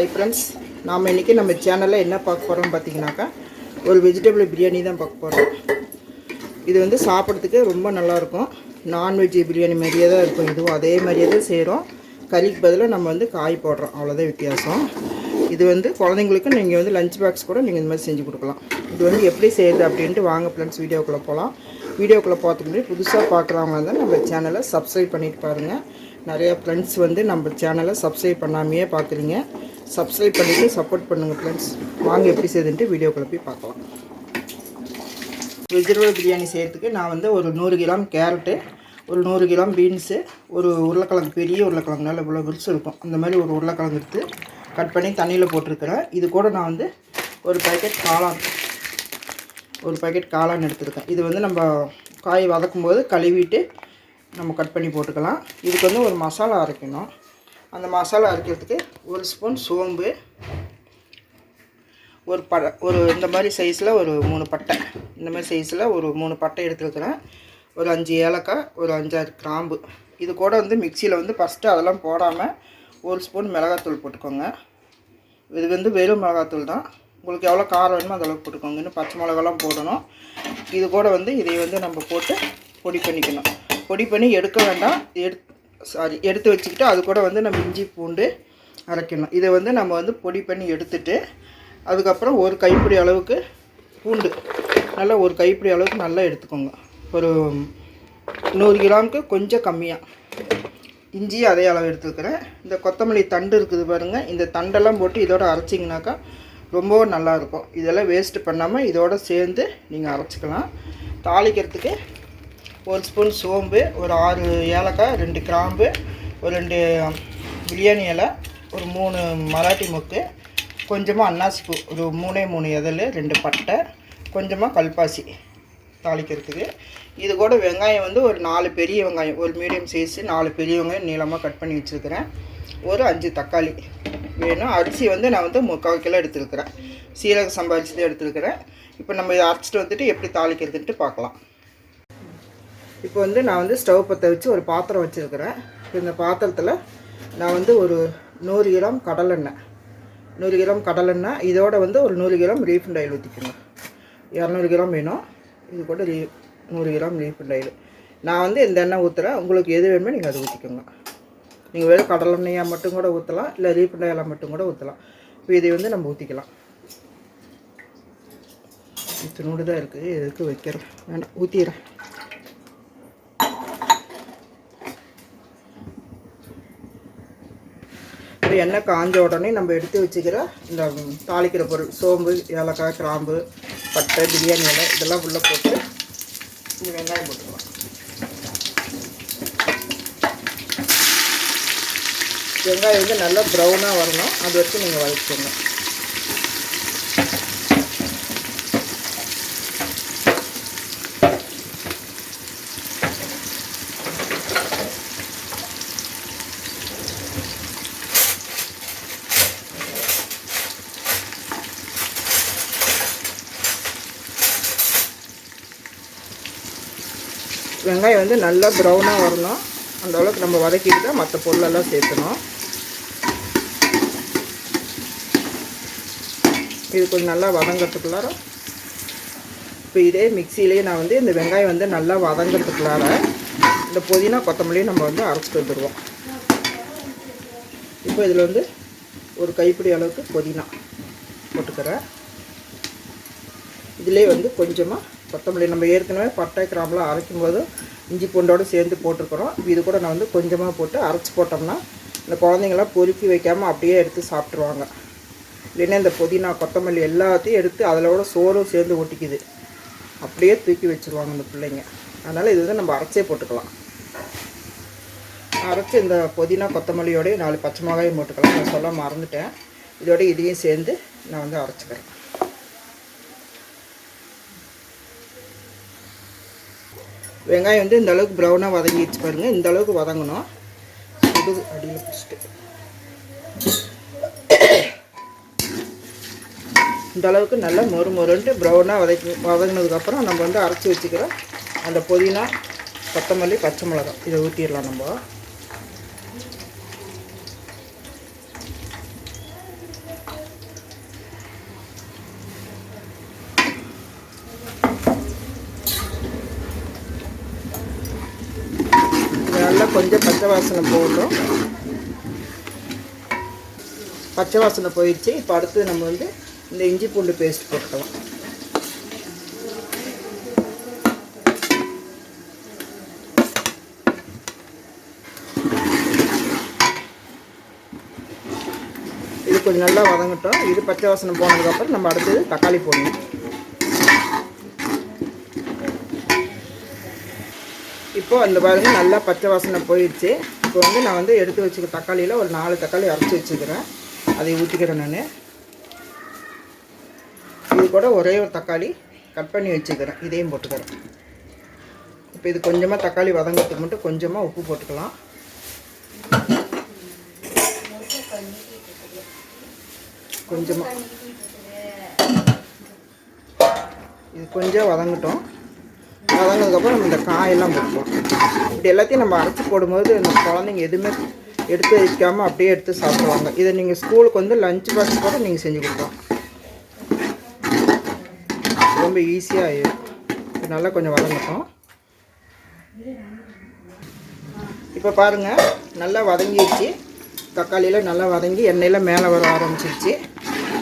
Hi friends நாம் இன்றைக்கி நம்ம சேனலில் என்ன பார்க்க போகிறோம்னு பார்த்தீங்கன்னாக்கா ஒரு வெஜிடபிள் பிரியாணி தான் பார்க்க போகிறோம் இது வந்து சாப்பிட்றதுக்கு ரொம்ப நல்லாயிருக்கும் நான்வெஜ் பிரியாணி மாதிரியே தான் இருக்கும் இதுவும். அதே மாதிரியே தான் செய்கிறோம் கறிக்கு பதிலாக நம்ம வந்து காய் போடுறோம். அவ்வளோதான் வித்தியாசம். இது வந்து குழந்தைங்களுக்கு நீங்கள் வந்து லஞ்ச் பாக்ஸ் கூட நீங்கள் இந்த மாதிரி செஞ்சு கொடுக்கலாம். இது வந்து எப்படி செய்யுது அப்படின்ட்டு வாங்க ஃப்ரெண்ட்ஸ் வீடியோக்குள்ளே போகலாம் வீடியோக்குள்ளே பார்த்துட்டு முன்னாடி புதுசாக பார்க்குறவங்க வந்து நம்ம சேனலை சப்ஸ்கிரைப் பண்ணிட்டு பாருங்கள் நிறையா ஃப்ரெண்ட்ஸ் வந்து நம்ம சேனலை சப்ஸ்கிரைப் பண்ணாமையே பார்க்குறீங்க சப்ஸ்கிரைப் பண்ணிவிட்டு சப்போர்ட் பண்ணுங்கள் ஃப்ரெண்ட்ஸ் வாங்க எப்படி செய்யுதுன்ட்டு வீடியோக்குள்ளே போய் பார்க்கலாம். வெஜிடபிள் பிரியாணி செய்கிறதுக்கு நான் வந்து ஒரு நூறு கிராம் கேரட்டு ஒரு நூறு கிராம் பீன்ஸு ஒரு உருளைக்கிழங்கு பெரிய உருளைக்கிழங்கு நல்லா இவ்வளோ விரிச்சு இருக்கும். அந்த மாதிரி ஒரு உருளைக்கிழங்கு எடுத்து கட் பண்ணி தண்ணியில் போட்டிருக்கிறேன். இது கூட நான் வந்து ஒரு பேக்கெட் காளான் ஒரு பேக்கெட் காளான் எடுத்துருக்கேன். இது வந்து நம்ம காய் வதக்கும்போது கழுவிட்டு நம்ம கட் பண்ணி போட்டுக்கலாம். இதுக்கு வந்து ஒரு மசாலா அரைக்கணும். அந்த மசாலா அரைக்கிறதுக்கு ஒரு ஸ்பூன் சோம்பு ஒரு பட ஒரு இந்த மாதிரி சைஸில் ஒரு மூணு பட்டை. இந்த மாதிரி சைஸில் ஒரு மூணு பட்டை எடுத்துருக்குறேன். ஒரு அஞ்சு ஏலக்காய் ஒரு அஞ்சாறு கிராம்பு. இது கூட வந்து மிக்சியில் வந்து ஃபஸ்ட்டு அதெல்லாம் போடாமல் ஒரு ஸ்பூன் மிளகாத்தூள் போட்டுக்கோங்க. இது வந்து வெறும் மிளகாத்தூள் தான். உங்களுக்கு எவ்வளோ காரம் வேணுமோ அந்தளவுக்கு போட்டுக்கோங்க. இன்னும் பச்சை மிளகாலாம் போடணும். இது கூட வந்து இதை வந்து நம்ம போட்டு பொடி பண்ணிக்கணும். பொடி பண்ணி எடுக்க வேண்டாம். எடு சாரி எடுத்து வச்சுக்கிட்டு அது கூட வந்து நம்ம இஞ்சி பூண்டு அரைக்கணும். இதை வந்து நம்ம வந்து பொடி பண்ணி எடுத்துட்டு அதுக்கப்புறம் ஒரு கைப்பிடி அளவுக்கு பூண்டு. நல்லா ஒரு கைப்பிடி அளவுக்கு நல்லா எடுத்துக்கோங்க. ஒரு நூறு கிராமுக்கு கொஞ்சம் கம்மியாக இஞ்சி அதே அளவு எடுத்துக்கிறேன் இந்த கொத்தமல்லி தண்டு இருக்குது பாருங்கள் இந்த தண்டெல்லாம் போட்டு இதோட அரைச்சிங்கனாக்கா ரொம்பவும் நல்லாயிருக்கும் இதெல்லாம் வேஸ்ட்டு பண்ணாமல் இதோட சேர்ந்து நீங்கள் அரைச்சிக்கலாம். தாளிக்கிறதுக்கு ஒரு ஸ்பூன் சோம்பு ஒரு ஆறு ஏலக்காய் ரெண்டு கிராம்பு ஒரு ரெண்டு பிரியாணி இலை ஒரு மூணு மராட்டி மொக்கு கொஞ்சமாக அன்னாசிப்பூ ஒரு மூணே மூணு இதழ் ரெண்டு பட்டை கொஞ்சமாக கல்பாசி தாளிக்கிறதுக்கு. இது கூட வெங்காயம் வந்து ஒரு நாலு பெரிய வெங்காயம் ஒரு மீடியம் சைஸு நாலு பெரிய வெங்காயம் நீளமாக கட் பண்ணி வச்சுருக்கிறேன். ஒரு அஞ்சு தக்காளி வேணும். அரிசி வந்து நான் வந்து முக்கால் கிலோ எடுத்துருக்கிறேன். சீரக சம்பாரிச்சு தான் எடுத்துருக்கிறேன். இப்போ நம்ம இதை அரைச்சிட்டு வந்துட்டு எப்படி தாளிக்கிறதுன்ட்டு பார்க்கலாம். இப்போ வந்து நான் வந்து ஸ்டவ் பற்ற வச்சு ஒரு பாத்திரம் வச்சுருக்கிறேன். இந்த பாத்திரத்தில் நான் வந்து ஒரு நூறு கிராம் கடலெண்ணெய். நூறு கிராம் கடலெண்ணெய். இதோட வந்து ஒரு நூறு கிராம் ரீஃபண்ட் ஆயில் ஊற்றிக்கணும் இரநூறு கிராம் வேணும். இது கூட ரீ நூறு கிராம் ரீஃபண்ட் ஆயில் நான் வந்து இந்த எண்ணெய் ஊற்றுறேன் உங்களுக்கு எது வேணுமோ நீங்கள் அதை ஊற்றிக்கோங்க நீங்கள் வெறும் கடலெண்ணெயாக மட்டும் கூட ஊற்றலாம் இல்லை ரீஃபண்ட் ஆயிலாக மட்டும் கூட ஊற்றலாம் இப்போ இதை வந்து நம்ம ஊற்றிக்கலாம் இத்தினோடு தான் இருக்குது எதுக்கு வைக்கிறேன். நான் ஊற்றிடுறேன் வந்து எண்ணெய் காஞ்ச உடனே நம்ம எடுத்து வச்சுக்கிற இந்த தாளிக்கிற பொருள் சோம்பு ஏலக்காய் கிராம்பு பட்டை பிரியாணி இலை இதெல்லாம் உள்ளே போட்டு இந்த வெங்காயம் போட்டுக்கலாம். வெங்காயம் வந்து நல்லா ப்ரௌனாக வரணும். அது வச்சு நீங்கள் வதக்கிக்கோங்க. வெங்காயம் வந்து நல்லா ப்ரௌனாக வரணும். அந்த அளவுக்கு நம்ம வதக்கிட்டு தான் மற்ற பொருளெல்லாம் சேர்க்கணும் இது கொஞ்சம் நல்லா வதங்கிறதுக்குள்ளார இப்போ இதே மிக்சியிலே நான் வந்து இந்த வெங்காயம் வந்து நல்லா வதங்கிறதுக்குள்ளார இந்த புதினா கொத்தமல்லியும் நம்ம வந்து அரைச்சிட்டு வந்துடுவோம் இப்போ இதில் வந்து ஒரு கைப்பிடி அளவுக்கு புதினா போட்டுக்கிறேன். இதிலே வந்து கொஞ்சமாக கொத்தமல்லி நம்ம ஏற்கனவே பட்டை கிராம்பெலாம் அரைக்கும் போது இஞ்சி பூண்டோடு சேர்ந்து போட்டிருக்கிறோம். இது கூட நான் வந்து கொஞ்சமாக போட்டு அரைச்சி போட்டோம்னா இந்த குழந்தைங்களாம் பொறுக்கி வைக்காமல் அப்படியே எடுத்து சாப்பிட்ருவாங்க இல்லைன்னா இந்த புதினா கொத்தமல்லி எல்லாத்தையும் எடுத்து அதிலோட சோறும் சேர்ந்து ஒட்டிக்குது. அப்படியே தூக்கி வச்சுருவாங்க இந்த பிள்ளைங்க. அதனால் இது வந்து நம்ம அரைச்சே போட்டுக்கலாம். அரைச்சி இந்த புதினா கொத்தமல்லியோடய நாலு பச்சை மிளகாயும் போட்டுக்கலாம். நான் சொல்ல மறந்துட்டேன். இதோட இதையும் சேர்ந்து நான் வந்து அரைச்சிக்கிறேன். வெங்காயம் வந்து இந்த அளவுக்கு ப்ரௌனாக வதங்கிடுச்சு பாருங்கள் இந்த அளவுக்கு வதங்கணும். இது அடியில் பிடிச்சிட்டு இந்த அளவுக்கு நல்லா மொறு மொறுன்ட்டு ப்ரௌனாக வதக்கி வதங்கினதுக்கப்புறம் நம்ம வந்து அரைச்சி வச்சுக்கிறோம் அந்த புதினா கொத்தமல்லி பச்சை மிளகாய் இதை ஊற்றிடலாம் நம்ம. கொஞ்சம் பச்சை வாசனை போடுறோம் பச்சை வாசனை போயிடுச்சு. இப்போ அடுத்து நம்ம வந்து இந்த இஞ்சி பூண்டு பேஸ்ட் போட்டுக்கலாம். இது கொஞ்சம் நல்லா வதங்கட்டும். இது பச்சை வாசனை போனதுக்கப்புறம் நம்ம அடுத்தது தக்காளி போடணும். இப்போ அந்த பாருங்க நல்லா பச்சை வாசனை போயிடுச்சு. இப்போ வந்து நான் வந்து எடுத்து வச்சுக்க தக்காளியில் ஒரு நாலு தக்காளி அரைச்சி வச்சுக்கிறேன். அதை ஊற்றிக்கிறேன் நான். இது கூட ஒரே ஒரு தக்காளி கட் பண்ணி வச்சுக்கிறேன். இதையும் போட்டுக்கிறேன். இப்போ இது கொஞ்சமாக தக்காளி வதங்கிறதுக்கு மட்டும் கொஞ்சமாக உப்பு போட்டுக்கலாம். கொஞ்சமாக இது கொஞ்சம் வதங்கட்டும். வதங்கினதுக்கப்புறம் நம்ம இந்த காயெல்லாம் போட்டுக்கலாம் இப்படி எல்லாத்தையும் நம்ம அரைச்சி போடும்போது இந்த குழந்தைங்க எதுவுமே எடுத்து வைக்காமல் அப்படியே எடுத்து சாப்பிடுவாங்க. இதை நீங்கள் ஸ்கூலுக்கு வந்து லஞ்ச் பாக்ஸ் கூட நீங்கள் செஞ்சு கொடுக்கலாம். ரொம்ப ஈஸியாக ஆயிடும் நல்லா கொஞ்சம் வதங்கட்டும். இப்போ பாருங்கள் நல்லா வதங்கிடுச்சு. தக்காளியில் நல்லா வதங்கி எண்ணெயில் மேலே வர ஆரம்பிச்சிருச்சு.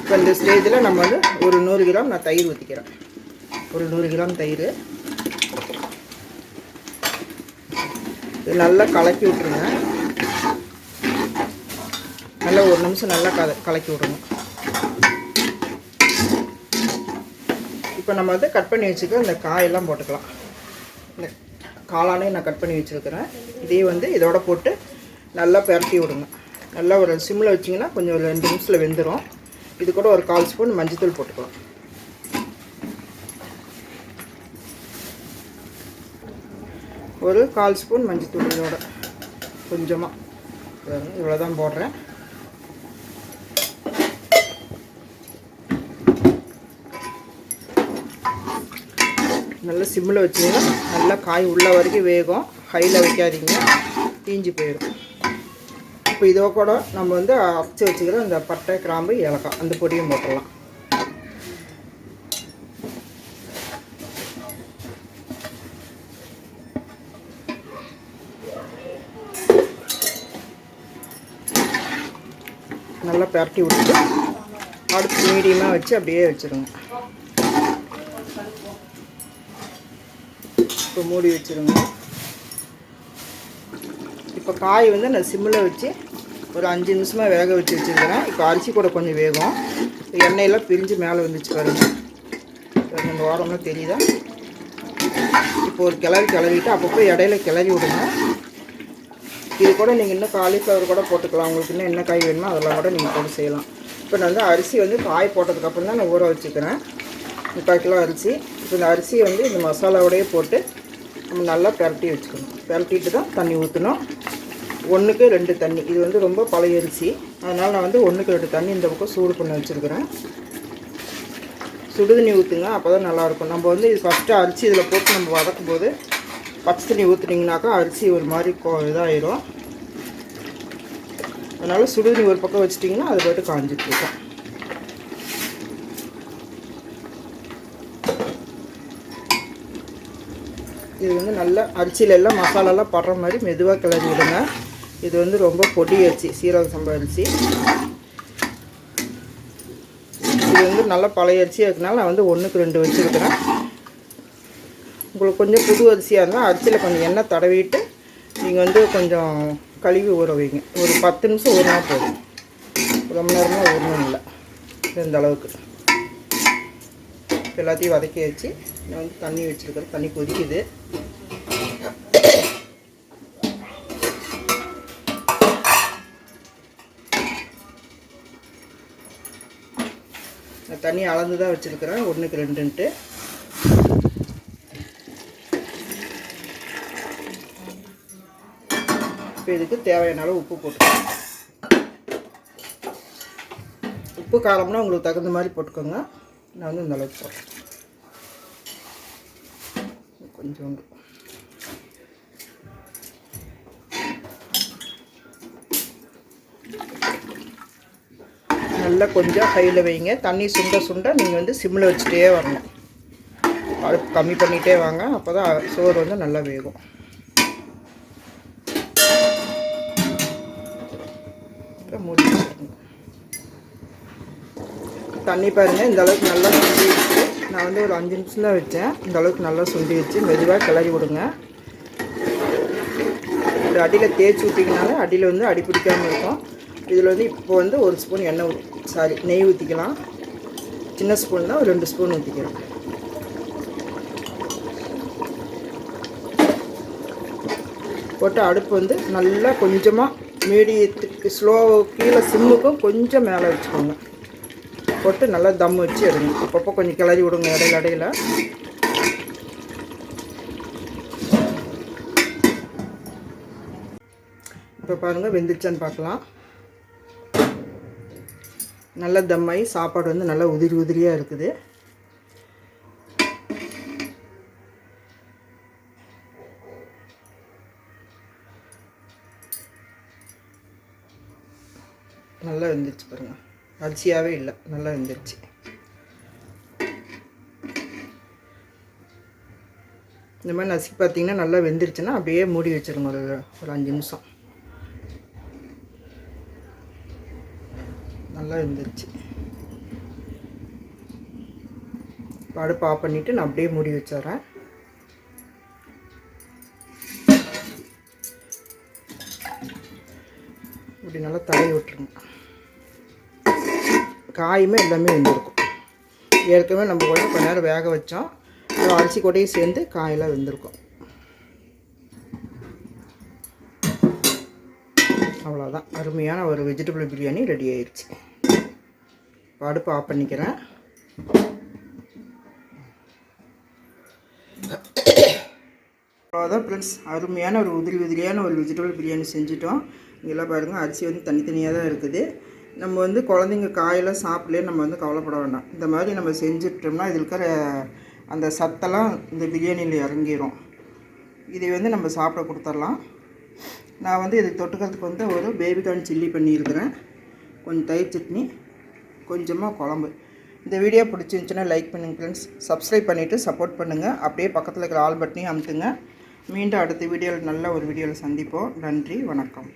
இப்போ இந்த ஸ்டேஜில் நம்ம வந்து ஒரு நூறு கிராம் நான் தயிர் ஊற்றிக்கிறேன் ஒரு நூறு கிராம் தயிர். இது நல்லா கலக்கி விட்ருங்க நல்லா ஒரு நிமிஷம் நல்லா கல கலக்கி விடுங்க. இப்போ நம்ம வந்து கட் பண்ணி வச்சுக்க இந்த காயெல்லாம் போட்டுக்கலாம். இந்த காளானே நான் கட் பண்ணி வச்சுருக்கிறேன். இதே வந்து இதோட போட்டு நல்லா பரட்டி விடுங்க. நல்லா ஒரு சிம்மில் வச்சிங்கன்னா கொஞ்சம் ஒரு ரெண்டு நிமிஷத்தில் வெந்துடும் இது கூட ஒரு கால் ஸ்பூன் மஞ்சத்தூள் போட்டுக்கலாம். ஒரு கால் ஸ்பூன் மஞ்சத்தூள் இதோட. கொஞ்சமாக இவ்வளோ தான் போடுறேன். நல்லா சிம்மில் வச்சிங்கன்னா நல்லா காய் உள்ள வரைக்கும் வேகும். ஹையில் வைக்காதீங்க. தீஞ்சு போயிடும். இப்போ இதோ கூட நம்ம வந்து அரைச்சி வச்சுக்கிற இந்த பட்டை கிராம்பு ஏலக்காய் அந்த பொடியும் போட்டுடலாம். நல்லா பரட்டி விட்டுட்டு அடுப்பு மீடியமாக வச்சு அப்படியே வச்சுருங்க. இப்போ மூடி வச்சுருங்க. இப்போ காய் வந்து நான் சிம்மில் வச்சு ஒரு அஞ்சு நிமிஷமாக வேக வச்சு வச்சுருக்கிறேன். இப்போ அரிசி கூட கொஞ்சம் வேகும். எண்ணெயெல்லாம் பிரிஞ்சு மேலே வந்துச்சு பாருங்கள் பாருங்க, ஓரம்லாம் தெரியுதா? இப்போ ஒரு கிளறி கிளறிட்டு அப்பப்போ இடையில கிளறி விடுங்க. இது கூட நீங்கள் இன்னும் காலிஃப்ளவர் கூட போட்டுக்கலாம். உங்களுக்கு இன்னும் என்ன காய் வேணுமோ அதெல்லாம் கூட நீங்கள் போட்டு செய்யலாம். இப்போ நான் வந்து அரிசி வந்து காய் போட்டதுக்கப்புறம் தான் நான் ஊற வச்சுக்கிறேன். முக்கால் கிலோ அரிசி. இப்போ இந்த அரிசியை வந்து இந்த மசாலாவோடையே போட்டு நம்ம நல்லா பிரட்டி வச்சுக்கணும். பிரட்டிட்டு தான் தண்ணி ஊற்றணும் ஒன்றுக்கு ரெண்டு தண்ணி. இது வந்து ரொம்ப பழைய அரிசி. அதனால் நான் வந்து ஒன்றுக்கு ரெண்டு தண்ணி இந்த பக்கம் சூடு பண்ணி வச்சுருக்கிறேன். சுடுதண்ணி ஊற்றுங்க அப்போ தான் நல்லாயிருக்கும் நம்ம வந்து இது ஃபஸ்ட்டு அரிசி இதில் போட்டு நம்ம வதக்கும் போது பச்சை தண்ணி ஊற்றுனீங்கனாக்கா அரிசி ஒரு மாதிரி கோ இதாயிரும். அதனால் சுடுதண்ணி ஒரு பக்கம் வச்சிட்டிங்கன்னா அது போய்ட்டு காஞ்சிட்டு இருக்கும் இது வந்து நல்லா அரிசியிலெல்லாம் மசாலாலாம் படுற மாதிரி மெதுவாக கிளறி விடுங்க. இது வந்து ரொம்ப பொடி அரிசி சீரக சம்பா அரிசி. இது வந்து நல்லா பழைய அரிசி இருக்கனால நான் வந்து ஒன்றுக்கு ரெண்டு வச்சுருக்கிறேன். உங்களுக்கு கொஞ்சம் புது அரிசியாக இருந்தால் அரிசியில் கொஞ்சம் எண்ணெய் தடவிட்டு நீங்கள் வந்து கொஞ்சம் கழுவி ஊற வைங்க. ஒரு பத்து நிமிஷம் ஊறினா போதும். ரொம்ப நேரமாக ஊறணும் இல்லை. இந்த அளவுக்கு. எல்லாத்தையும் வதக்கி வச்சு நான் வந்து தண்ணி வச்சுருக்கிறேன் தண்ணி கொதிக்குது. தண்ணி அளந்து தான் வச்சுருக்கிறேன். ஒன்றுக்கு ரெண்டுன்ட்டு. இப்போ இதுக்கு தேவையான அளவு உப்பு போட்டுக்கோங்க. உப்பு காரம்னா உங்களுக்கு தகுந்த மாதிரி போட்டுக்கோங்க. நான் வந்து இந்த அளவுக்கு போடுறேன். கொஞ்சோண்டு. நல்லா கொஞ்சம் கையில் வைங்க. தண்ணி சுண்ட சுண்ட நீங்கள் வந்து சிம்மில் வச்சுட்டே வரணும். அடுப்பு கம்மி பண்ணிகிட்டே வாங்க. அப்போ தான் சோறு வந்து நல்லா வேகும். தண்ணி பாருங்கள் இந்த அளவுக்கு நல்லா சுண்டி வச்சு நான் வந்து ஒரு அஞ்சு நிமிஷம் தான் வச்சேன். இந்த அளவுக்கு நல்லா சுண்டி வச்சு மெதுவாக கிளறி விடுங்க. ஒரு அடியில் தேய்ச்சி ஊற்றிக்கினாலும் அடியில் வந்து அடி பிடிக்காமல் இருக்கும். இதில் வந்து இப்போ வந்து ஒரு ஸ்பூன் எண்ணெய் சாரி நெய் ஊற்றிக்கலாம் சின்ன ஸ்பூன் தான் ஒரு ரெண்டு ஸ்பூன் ஊற்றிக்கிறேன் போட்டு அடுப்பு வந்து நல்லா கொஞ்சமாக மீடியத்துக்கு ஸ்லோ கீழே சிம்முக்கும் கொஞ்சம் மேலே வச்சுக்கோங்க. போட்டு நல்லா தம் வச்சு எடுங்க. அப்பப்போ கொஞ்சம் கிளறி விடுங்க இடையில இடையில. இப்போ பாருங்கள் வெந்துருச்சான்னு பார்க்கலாம். நல்ல தம்மாயி சாப்பாடு வந்து நல்லா உதிரி உதிரியாக இருக்குது. நல்லா வெந்துருச்சு பாருங்கள் அரிசியாகவே இல்லை. நல்லா வெந்துருச்சு. இந்த மாதிரி நசுக்கி பார்த்தீங்கன்னா நல்லா வெந்துருச்சுன்னா அப்படியே மூடி வச்சிருங்க ஒரு ஒரு அஞ்சு நிமிஷம். நல்லா வெந்துருச்சு. அடுப்பு ஆஃப் பண்ணிவிட்டு நான் அப்படியே மூடி வச்சிடுறேன். இப்படி நல்லா தடவி விட்டுருங்க. காயுமே எல்லாமே வெந்திருக்கும். ஏற்கனவே நம்ம கூட கொஞ்ச நேரம் வேக வச்சோம். அரிசி கூடயும் சேர்ந்து காயெல்லாம் வெந்திருக்கும். அவ்வளோதான் அருமையான ஒரு வெஜிடபிள் பிரியாணி ரெடி ஆயிடுச்சு அடுப்பு ஆஃப் பண்ணிக்கிறேன். அவ்வளோதான் ஃப்ரெண்ட்ஸ் அருமையான ஒரு உதிரி உதிரியான ஒரு வெஜிடபிள் பிரியாணி செஞ்சுட்டோம். இங்கெல்லாம் பாருங்கள் அரிசி வந்து தனித்தனியாக தான் இருக்குது. நம்ம வந்து குழந்தைங்க காயெல்லாம் சாப்பிடலே நம்ம வந்து கவலைப்பட வேண்டாம். இந்த மாதிரி நம்ம செஞ்சுட்டோம்னா இதில் இருக்கிற அந்த சத்தெல்லாம் இந்த பிரியாணியில் இறங்கிரும். இதை வந்து நம்ம சாப்பிட கொடுத்துடலாம். நான் வந்து இது தொட்டுக்கிறதுக்கு வந்து ஒரு பேபிகார்ன் சில்லி பண்ணியிருக்கிறேன். கொஞ்சம் தயிர் சட்னி கொஞ்சமாக குழம்பு. இந்த வீடியோ பிடிச்சிருந்துச்சுன்னா லைக் பண்ணுங்கள் ஃப்ரெண்ட்ஸ் சப்ஸ்கிரைப் பண்ணிவிட்டு சப்போர்ட் பண்ணுங்கள் அப்படியே பக்கத்தில் இருக்கிற ஆல் பட்டனையும் அமுத்துங்க. மீண்டும் அடுத்த வீடியோவில் நல்ல ஒரு வீடியோவில் சந்திப்போம். நன்றி வணக்கம்.